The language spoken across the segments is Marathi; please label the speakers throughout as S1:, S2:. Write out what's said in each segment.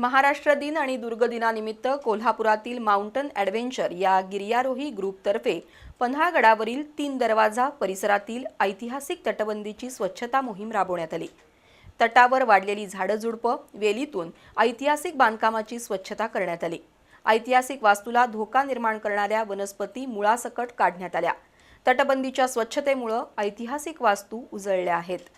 S1: महाराष्ट्र दिन आणि दुर्ग दिनानिमित्त कोल्हापुरातील माउंटन ॲडव्हेंचर या गिर्यारोही ग्रुपतर्फे पन्हाळगडावरील तीन दरवाजा परिसरातील ऐतिहासिक तटबंदीची स्वच्छता मोहीम राबवण्यात आली. तटावर वाढलेली झाडंझुडपं वेलीतून ऐतिहासिक बांधकामाची स्वच्छता करण्यात आली. ऐतिहासिक वास्तूला धोका निर्माण करणाऱ्या वनस्पती मुळासकट काढण्यात आल्या. तटबंदीच्या स्वच्छतेमुळं ऐतिहासिक वास्तू उजळल्या आहेत.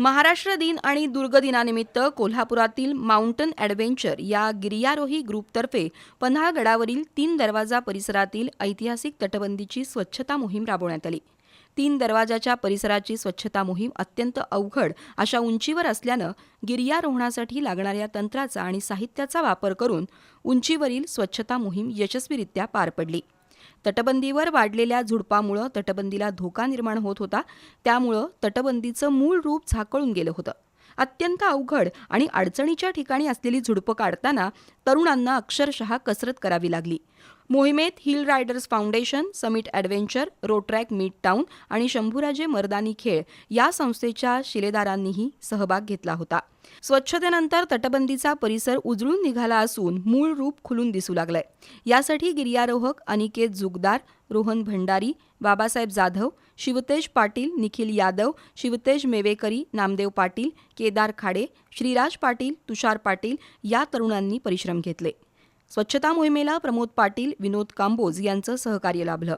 S1: महाराष्ट्र दिन आणि दुर्ग दिनानिमित्त कोल्हापुरातील माउंटन ॲडव्हेंचर या गिर्यारोही ग्रुपतर्फे पन्हाळगडावरील तीन दरवाजा परिसरातील ऐतिहासिक तटबंदीची स्वच्छता मोहीम राबवण्यात आली. तीन दरवाजाच्या परिसराची स्वच्छता मोहीम अत्यंत अवघड अशा उंचीवर असल्यानं गिर्यारोहणासाठी लागणाऱ्या तंत्राचा आणि साहित्याचा वापर करून उंचीवरील स्वच्छता मोहीम यशस्वीरित्या पार पडली. तटबंदीवर वाढलेल्या झुडपामुळं तटबंदीला धोका निर्माण होत होता. त्यामुळं तटबंदीचं मूळ रूप झाकळून गेलं होतं. अत्यंत अवघड आणि अडचणीच्या ठिकाणी असलेली झुडपं काढताना तरुणांना अक्षरशः कसरत करावी लागली. मोहिमेत Hill Riders Foundation Summit Adventure Rotaract Mid Town आणि शंभूराजे मर्दानी खेळ या संस्थेच्या शिलेदारांनीही सहभाग घेतला होता. स्वच्छतेनंतर तटबंदीचा परिसर उजळून निघाला असून मूळ रूप खुलून दिसू लागलंय. यासाठी गिर्यारोहक अनिकेत जुगदार रोहन भंडारी बाबासाहेब जाधव शिवतेज पाटील निखिल यादव शिवतेज मेवेकरी नामदेव पाटील केदार खाडे श्रीराज पाटील तुषार पाटील या तरुणांनी परिश्रम घेतले. स्वच्छता मोहिमेला प्रमोद पाटील विनोद कांबोज यांचं सहकार्य लाभलं.